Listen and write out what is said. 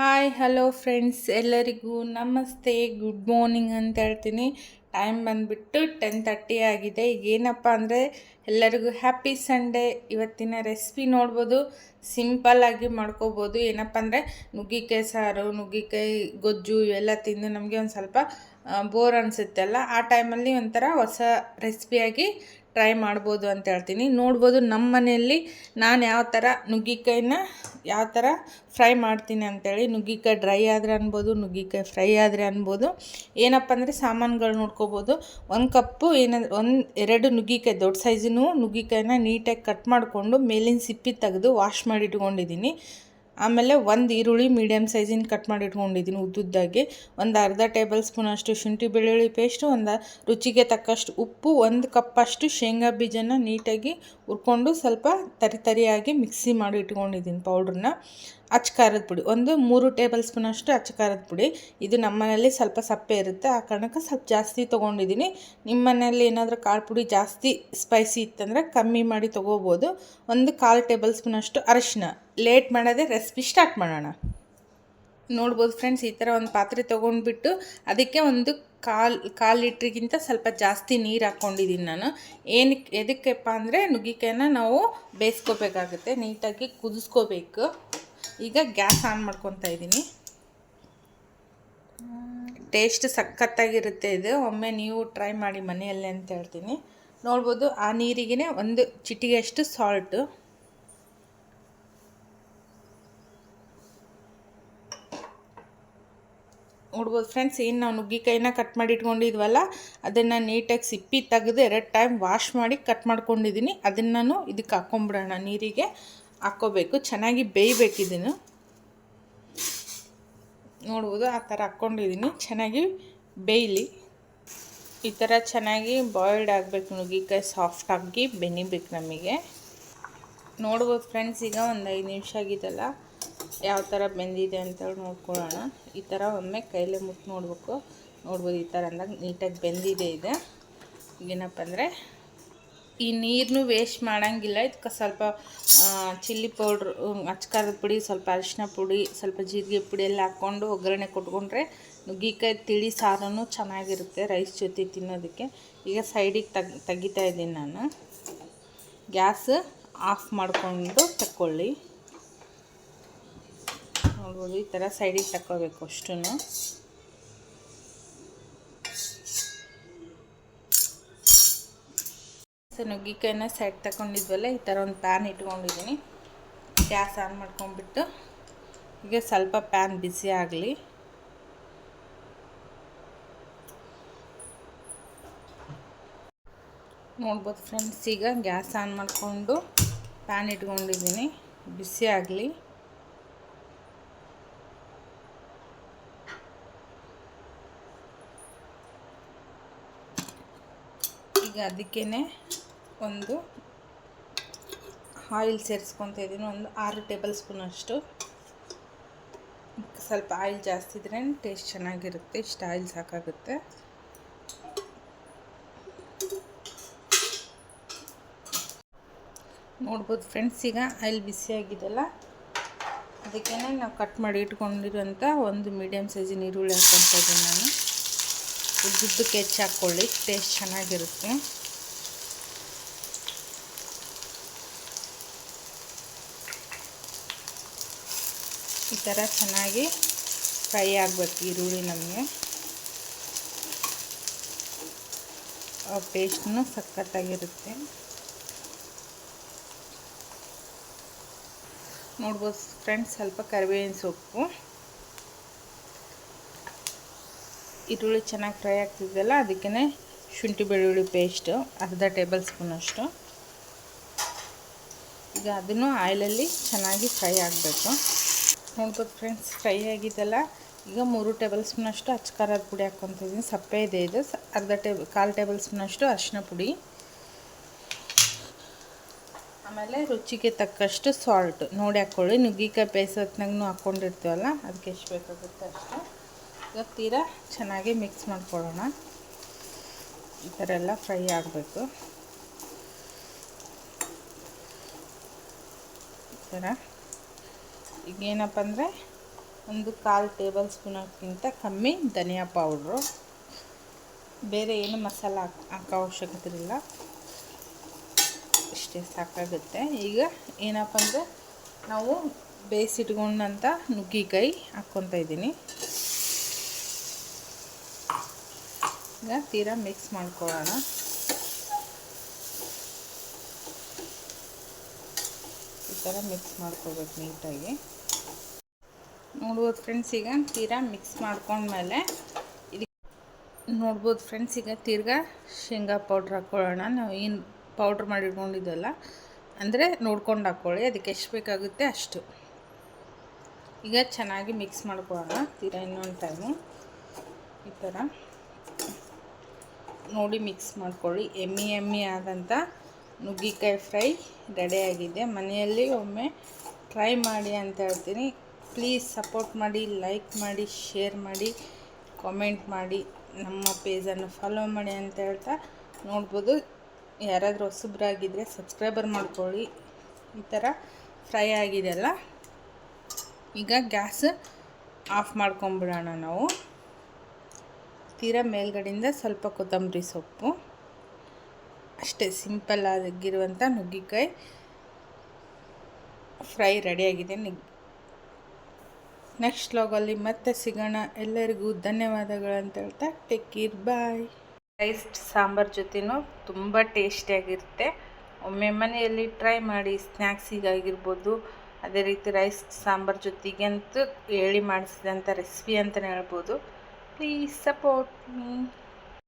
Hi hello friends ಎಲ್ಲರಿಗೂ ನಮಸ್ತೆ. Good morning ಅಂತ ಹೇಳ್ತೀನಿ. ಟೈಮ್ ಬಂದುಬಿಟ್ಟು ಟೆನ್ ತರ್ಟಿ ಆಗಿದೆ. ಈಗ ಏನಪ್ಪ ಅಂದರೆ ಎಲ್ಲರಿಗೂ ಹ್ಯಾಪಿ ಸಂಡೇ ಇವತ್ತಿನ ರೆಸಿಪಿ ನೋಡ್ಬೋದು. ಸಿಂಪಲ್ಲಾಗಿ ಮಾಡ್ಕೋಬೋದು. ಏನಪ್ಪ ಅಂದರೆ ನುಗ್ಗಿಕಾಯಿ ಸಾರು, ನುಗ್ಗಿಕಾಯಿ ಗೊಜ್ಜು ಇವೆಲ್ಲ ತಿಂದು ನಮಗೆ ಒಂದು ಸ್ವಲ್ಪ ಬೋರ್ ಅನಿಸುತ್ತಲ್ಲ, ಆ ಟೈಮಲ್ಲಿ ಒಂಥರ ಹೊಸ ರೆಸಿಪಿಯಾಗಿ ಟ್ರೈ ಮಾಡ್ಬೋದು ಅಂತ ಹೇಳ್ತೀನಿ. ನೋಡ್ಬೋದು ನಮ್ಮ ಮನೆಯಲ್ಲಿ ನಾನು ಯಾವ ಥರ ನುಗ್ಗಿಕಾಯಿನ ಯಾವ ಥರ ಫ್ರೈ ಮಾಡ್ತೀನಿ ಅಂತೇಳಿ ನುಗ್ಗಿಕಾಯಿ ಡ್ರೈ ಆದರೆ ಅನ್ಬೋದು, ನುಗ್ಗಿಕಾಯಿ ಫ್ರೈ ಆದರೆ ಅನ್ಬೋದು. ಏನಪ್ಪ ಅಂದರೆ ಸಾಮಾನುಗಳು ನೋಡ್ಕೋಬೋದು. ಒಂದು ಕಪ್ಪು ಏನಂದ್ರೆ ಒಂದು, ಎರಡು ನುಗ್ಗಿಕಾಯಿ, ದೊಡ್ಡ ಸೈಜಿನೂ ನುಗ್ಗಿಕಾಯಿನ ನೀಟಾಗಿ ಕಟ್ ಮಾಡಿಕೊಂಡು ಮೇಲಿನ ಸಿಪ್ಪಿ ತೆಗೆದು ವಾಶ್ ಮಾಡಿ ಇಟ್ಕೊಂಡಿದ್ದೀನಿ ಆಮೇಲೆ ಒಂದು ಈರುಳ್ಳಿ ಮೀಡಿಯಮ್ ಸೈಜಿನ ಕಟ್ ಮಾಡಿ ಇಟ್ಕೊಂಡಿದ್ದೀನಿ ಉದ್ದುದ್ದಾಗಿ. ಒಂದು ಅರ್ಧ ಟೇಬಲ್ ಸ್ಪೂನ್ ಅಷ್ಟು ಶುಂಠಿ ಬೆಳ್ಳುಳ್ಳಿ ಪೇಸ್ಟು ಒಂದು ರುಚಿಗೆ ತಕ್ಕಷ್ಟು ಉಪ್ಪು, ಒಂದು ಕಪ್ಪಷ್ಟು ಶೇಂಗಾ ಬೀಜನ ನೀಟಾಗಿ ಹುರ್ಕೊಂಡು ಸ್ವಲ್ಪ ತರಿ ತರಿಯಾಗಿ ಮಿಕ್ಸಿ ಮಾಡಿ ಇಟ್ಕೊಂಡಿದ್ದೀನಿ ಪೌಡ್ರನ್ನ ಅಚ್ಚ ಖಾರದ ಪುಡಿ. ಒಂದು ಮೂರು ಟೇಬಲ್ ಸ್ಪೂನಷ್ಟು ಅಚ್ಚ ಖಾರದ ಪುಡಿ. ಇದು ನಮ್ಮನೇಲಿ ಸ್ವಲ್ಪ ಸಪ್ಪೆ ಇರುತ್ತೆ. ಆ ಕಾರಣಕ್ಕೆ ಸ್ವಲ್ಪ ಜಾಸ್ತಿ ತೊಗೊಂಡಿದ್ದೀನಿ. ನಿಮ್ಮ ಮನೇಲಿ ಏನಾದರೂ ಕಾಳು ಪುಡಿ ಜಾಸ್ತಿ ಸ್ಪೈಸಿ ಇತ್ತಂದರೆ ಕಮ್ಮಿ ಮಾಡಿ ತೊಗೋಬೋದು. ಒಂದು ಕಾಲು ಟೇಬಲ್ ಸ್ಪೂನಷ್ಟು ಅರಶಿನ ಲೇಟ್ ಮಾಡೋದೇ ರೆಸಿಪಿ ಸ್ಟಾರ್ಟ್ ಮಾಡೋಣ. ನೋಡ್ಬೋದು ಫ್ರೆಂಡ್ಸ್ ಈ ಥರ ಒಂದು ಪಾತ್ರೆ ತೊಗೊಂಡ್ಬಿಟ್ಟು ಅದಕ್ಕೆ ಒಂದು ಕಾಲು ಕಾಲು ಲೀಟ್ರಿಗಿಂತ ಸ್ವಲ್ಪ ಜಾಸ್ತಿ ನೀರು ಹಾಕ್ಕೊಂಡಿದ್ದೀನಿ ನಾನು. ಏನಕ್ಕೆ, ಎದಕ್ಕೆಪ್ಪ ಅಂದರೆ ನುಗ್ಗಿಕಾಯನ್ನ ನಾವು ಬೇಯಿಸ್ಕೋಬೇಕಾಗುತ್ತೆ. ನೀಟಾಗಿ ಕುದಿಸ್ಕೋಬೇಕು. ಈಗ ಗ್ಯಾಸ್ ಆನ್ ಮಾಡ್ಕೊತಾ ಇದ್ದೀನಿ. ಟೇಸ್ಟ್ ಸಖತ್ತಾಗಿರುತ್ತೆ ಇದು. ಒಮ್ಮೆ ನೀವು ಟ್ರೈ ಮಾಡಿ ಮನೆಯಲ್ಲೇ ಅಂತ ಹೇಳ್ತೀನಿ. ನೋಡ್ಬೋದು ಆ ನೀರಿಗೆ ಒಂದು ಚಿಟಿಗೆಷ್ಟು ಸಾಲ್ಟು ನೋಡ್ಬೋದು ಫ್ರೆಂಡ್ಸ್ ಏನು ನಾವು ನುಗ್ಗಿಕಾಯಿನ ಕಟ್ ಮಾಡಿ ಇಟ್ಕೊಂಡಿದ್ವಲ್ಲ ಅದನ್ನು ನೀಟಾಗಿ ಸಿಪ್ಪಿ ತೆಗೆದು ಎರಡು ಟೈಮ್ ವಾಶ್ ಮಾಡಿ ಕಟ್ ಮಾಡ್ಕೊಂಡಿದ್ದೀನಿ. ಅದನ್ನು ನಾನು ಇದಕ್ಕೆ ಹಾಕ್ಕೊಂಬಿಡೋಣ ನೀರಿಗೆ. ಹಾಕ್ಕೋಬೇಕು ಚೆನ್ನಾಗಿ ಬೇಯಬೇಕು ನೋಡ್ಬೋದು ಆ ಥರ ಹಾಕ್ಕೊಂಡಿದ್ದೀನಿ. ಚೆನ್ನಾಗಿ ಬೇಯಲಿ. ಈ ಥರ ಚೆನ್ನಾಗಿ ಬಾಯ್ಲ್ಡ್ ಆಗಬೇಕು ನುಗ್ಗಿಕಾಯಿ ಸಾಫ್ಟಾಗಿ ಬೆನಿಬೇಕು ನಮಗೆ. ನೋಡ್ಬೋದು ಫ್ರೆಂಡ್ಸ್ ಈಗ ಒಂದು ಐದು ನಿಮಿಷ ಆಗಿದೆಲ್ಲ ಯಾವ ಥರ ಬೆಂದಿದೆ ಅಂತೇಳಿ ನೋಡ್ಕೊಳ್ಳೋಣ. ಈ ಥರ ಒಮ್ಮೆ ಕೈಲೇ ಮುಟ್ಟು ನೋಡ್ಬೇಕು. ನೋಡ್ಬೋದು ಈ ಥರ ಅಂದಾಗ ನೀಟಾಗಿ ಬೆಂದಿದೆ ಇದೆ. ಏನಪ್ಪ ಅಂದರೆ ಈ ನೀರನ್ನು ವೇಸ್ಟ್ ಮಾಡೋಂಗಿಲ್ಲ. ಇದಕ್ಕೆ ಸ್ವಲ್ಪ ಚಿಲ್ಲಿ ಪೌಡ್ರ್ ಅಚ್ಕಾರದ ಪುಡಿ, ಸ್ವಲ್ಪ ಅರಿಶಿನ ಪುಡಿ, ಸ್ವಲ್ಪ ಜೀರಿಗೆ ಪುಡಿ ಎಲ್ಲ ಹಾಕ್ಕೊಂಡು ಒಗ್ಗರಣೆ ಕೊಟ್ಕೊಂಡ್ರೆ ನುಗ್ಗಿಕಾಯಿ ತಿಳಿ ಸಾರೂ ಚೆನ್ನಾಗಿರುತ್ತೆ ರೈಸ್ ಜೊತೆ ತಿನ್ನೋದಕ್ಕೆ. ಈಗ ಸೈಡಿಗೆ ತಗ್, ತೆಗಿತಾ ಇದ್ದೀನಿ ನಾನು. ಗ್ಯಾಸ್ ಆಫ್ ಮಾಡಿಕೊಂಡು ತಕ್ಕೊಳ್ಳಿ. ನೋಡ್ಬೋದು ಈ ಥರ ಸೈಡಿಗೆ ತಕ್ಕೋಬೇಕು ಅಷ್ಟೂ ಸೊ ನುಗ್ಗಿಕಾಯಿನ ಸೈಡ್ ತಗೊಂಡಿದ್ವಲ್ಲ, ಈ ಥರ ಒಂದು ಪ್ಯಾನ್ ಇಟ್ಕೊಂಡಿದ್ದೀನಿ. ಗ್ಯಾಸ್ ಆನ್ ಮಾಡ್ಕೊಂಡ್ಬಿಟ್ಟು, ಈಗ ಸ್ವಲ್ಪ ಪ್ಯಾನ್ ಬಿಸಿ ಆಗಲಿ. ನೋಡ್ಬೋದು ಫ್ರೆಂಡ್ಸ್, ಈಗ ಗ್ಯಾಸ್ ಆನ್ ಮಾಡಿಕೊಂಡು ಪ್ಯಾನ್ ಇಟ್ಕೊಂಡಿದ್ದೀನಿ. ಬಿಸಿ ಆಗಲಿ. ಈಗ ಅದಕ್ಕೇ ಒಂದು ಆಯಿಲ್ ಸೇರಿಸ್ಕೊತ ಇದ್ದೀನಿ, ಒಂದು ಆರು ಟೇಬಲ್ ಸ್ಪೂನಷ್ಟು ಸ್ವಲ್ಪ ಆಯಿಲ್ ಜಾಸ್ತಿ ಇದ್ರೆ ಟೇಸ್ಟ್ ಚೆನ್ನಾಗಿರುತ್ತೆ, ಇಷ್ಟು ಆಯಿಲ್ ಸಾಕಾಗುತ್ತೆ. ನೋಡ್ಬೋದು ಫ್ರೆಂಡ್ಸ್, ಈಗ ಆಯಿಲ್ ಬಿಸಿಯಾಗಿದೆಲ್ಲ ಅದಕ್ಕೇ ನಾವು ಕಟ್ ಮಾಡಿ ಇಟ್ಕೊಂಡಿರುವಂಥ ಒಂದು ಮೀಡಿಯಮ್ ಸೈಜಿನ ಈರುಳ್ಳಿ ಹಾಕ್ಕೊತ ಇದ್ದೀನಿ ನಾನು. ಉದ್ದುದ್ದಕ್ಕೆ ಹೆಚ್ಚಾಕ್ಕೊಳ್ಳಿ ಟೇಸ್ಟ್ ಚೆನ್ನಾಗಿರುತ್ತೆ. ಥರ ಚೆನ್ನಾಗಿ ಫ್ರೈ ಆಗಬೇಕು ಈರುಳ್ಳಿ ನಮಗೆ. ಟೇಸ್ಟ್ನು ಸಖತ್ತಾಗಿರುತ್ತೆ. ನೋಡ್ಬೋದು ಫ್ರೆಂಡ್ಸ್, ಸ್ವಲ್ಪ ಕರಿಬೇವಿನ ಸೊಪ್ಪು. ಈರುಳ್ಳಿ ಚೆನ್ನಾಗಿ ಫ್ರೈ ಆಗ್ತಿದ್ದಲ್ಲ ಅದಕ್ಕೇ ಶುಂಠಿ ಬೆಳ್ಳುಳ್ಳಿ ಪೇಸ್ಟು, ಅರ್ಧ ಟೇಬಲ್ ಸ್ಪೂನಷ್ಟು ಈಗ ಅದನ್ನು ಆಯಿಲಲ್ಲಿ ಚೆನ್ನಾಗಿ ಫ್ರೈ ಆಗಬೇಕು. ನೋಡ್ಬೋದು ಫ್ರೆಂಡ್ಸ್, ಫ್ರೈ ಆಗಿದ್ದಲ್ಲ ಈಗ ಮೂರು ಟೇಬಲ್ ಸ್ಪೂನಷ್ಟು ಅಚ್ಚ ಖಾರದ ಪುಡಿ ಹಾಕ್ಕೊತಿದ್ದೀನಿ ಸಪ್ಪೆ ಇದೆ ಇದು. ಅರ್ಧ ಟೇಬಲ್ ಕಾಲು ಟೇಬಲ್ ಸ್ಪೂನಷ್ಟು ಅರಿಶಿನ ಪುಡಿ. ಆಮೇಲೆ ರುಚಿಗೆ ತಕ್ಕಷ್ಟು ಸಾಲ್ಟ್. ನೋಡಿ ಹಾಕ್ಕೊಳ್ಳಿ ನುಗ್ಗಿಕಾಯಿ ಬೇಯಿಸೋತ್ನಾಗೂ ಹಾಕ್ಕೊಂಡಿರ್ತೀವಲ್ಲ ಅದಕ್ಕೆ ಎಷ್ಟು ಬೇಕಾಗುತ್ತೆ ಅಷ್ಟು. ಈಗ ತೀರಾ ಚೆನ್ನಾಗಿ ಮಿಕ್ಸ್ ಮಾಡ್ಕೊಳ್ಳೋಣ. ಈ ಥರ ಎಲ್ಲ ಫ್ರೈ ಆಗಬೇಕು. ಈ ಥರ. ಈಗ ಏನಪ್ಪ ಅಂದರೆ ಒಂದು ಕಾಲು ಟೇಬಲ್ ಸ್ಪೂನಕ್ಕಿಂತ ಕಮ್ಮಿ ಧನಿಯಾ ಪೌಡ್ರು. ಬೇರೆ ಏನು ಮಸಾಲ ಹಾಕ ಅವಶ್ಯಕತೆ ಇಲ್ಲ. ಇಷ್ಟೇ ಸಾಕಾಗುತ್ತೆ. ಈಗ ಏನಪ್ಪ ಅಂದರೆ ನಾವು ಬೇಯಿಸಿಟ್ಕೊಂಡಂಥ ನುಗ್ಗಿಕಾಯಿ ಹಾಕ್ಕೊತಾ ಇದ್ದೀನಿ. ಈಗ ತೀರಾ ಮಿಕ್ಸ್ ಮಾಡ್ಕೊಳ್ಳೋಣ. ಈ ಥರ ಮಿಕ್ಸ್ ಮಾಡ್ಕೊಬೇಕು ನೀಟಾಗಿ. ನೋಡ್ಬೋದು ಫ್ರೆಂಡ್ಸ್, ಈಗ ತೀರಾ ಮಿಕ್ಸ್ ಮಾಡ್ಕೊಂಡ್ಮೇಲೆ ಇದಕ್ಕೆ ನೋಡ್ಬೋದು ಫ್ರೆಂಡ್ಸ್, ಈಗ ತಿರ್ಗಾ ಶೇಂಗಾ ಪೌಡ್ರ್ ಹಾಕ್ಕೊಳ್ಳೋಣ ನಾವು ಏನು ಪೌಡ್ರ್ ಮಾಡಿಟ್ಕೊಂಡಿದ್ದಲ್ಲ, ಅಂದರೆ ನೋಡ್ಕೊಂಡು ಹಾಕ್ಕೊಳ್ಳಿ ಅದಕ್ಕೆ ಎಷ್ಟು ಬೇಕಾಗುತ್ತೆ ಅಷ್ಟು. ಈಗ ಚೆನ್ನಾಗಿ ಮಿಕ್ಸ್ ಮಾಡ್ಕೊಳ್ಳೋಣ, ತೀರಾ ಇನ್ನೊಂದು ಟೈಮು ಈ ಥರ ನೋಡಿ ಮಿಕ್ಸ್ ಮಾಡ್ಕೊಳ್ಳಿ. ಎಮ್ಮಿ ಎಮ್ಮಿ ಆದಂಥ ನುಗ್ಗಿಕಾಯಿ ಫ್ರೈ ರೆಡಿಯಾಗಿದೆ ಮನೆಯಲ್ಲಿ ಒಮ್ಮೆ ಟ್ರೈ ಮಾಡಿ ಅಂತ ಹೇಳ್ತೀನಿ. ಪ್ಲೀಸ್ ಸಪೋರ್ಟ್ ಮಾಡಿ ಲೈಕ್ ಮಾಡಿ ಶೇರ್ ಮಾಡಿ ಕಾಮೆಂಟ್ ಮಾಡಿ, ನಮ್ಮ ಪೇಜನ್ನು ಫಾಲೋ ಮಾಡಿ ಅಂತ ಹೇಳ್ತಾ ನೋಡ್ಬೋದು. ಯಾರಾದರೂ ಹೊಸಬ್ರಾಗಿದ್ದರೆ ಸಬ್ಸ್ಕ್ರೈಬರ್ ಮಾಡ್ಕೊಳ್ಳಿ. ಈ ಥರ ಫ್ರೈ ಆಗಿದೆಯಲ್ಲ ಈಗ ಗ್ಯಾಸ್ ಆಫ್ ಮಾಡ್ಕೊಂಬಿಡೋಣ ನಾವು. ತೀರಾ ಮೇಲ್ಗಡೆಯಿಂದ ಸ್ವಲ್ಪ ಕೊತ್ತಂಬರಿ ಸೊಪ್ಪು. ಅಷ್ಟೇ ಸಿಂಪಲ್ ಆಗಿರುವಂಥ ನುಗ್ಗಿಕಾಯಿ. ಫ್ರೈ ರೆಡಿಯಾಗಿದೆ ನಿಗ್ ನೆಕ್ಸ್ಟ್ ಲಾಗಲ್ಲಿ ಮತ್ತೆ ಸಿಗೋಣ. ಎಲ್ಲರಿಗೂ ಧನ್ಯವಾದಗಳು ಅಂತ ಹೇಳ್ತಾ take care bye rice sambar ಜೊತೆನೂ ತುಂಬ ಟೇಸ್ಟಿಯಾಗಿರುತ್ತೆ ಒಮ್ಮೆ ಮನೆಯಲ್ಲಿ ಟ್ರೈ ಮಾಡಿ ಸ್ನ್ಯಾಕ್ಸಿಗಾಗಿರ್ಬೋದು ಅದೇ ರೀತಿ ರೈಸ್ ಸಾಂಬಾರ್ ಜೊತೆಗಂತೂ ಹೇಳಿ ಮಾಡಿಸಿದಂಥ ರೆಸಿಪಿ ಅಂತಲೇ ಹೇಳ್ಬೋದು. Please support me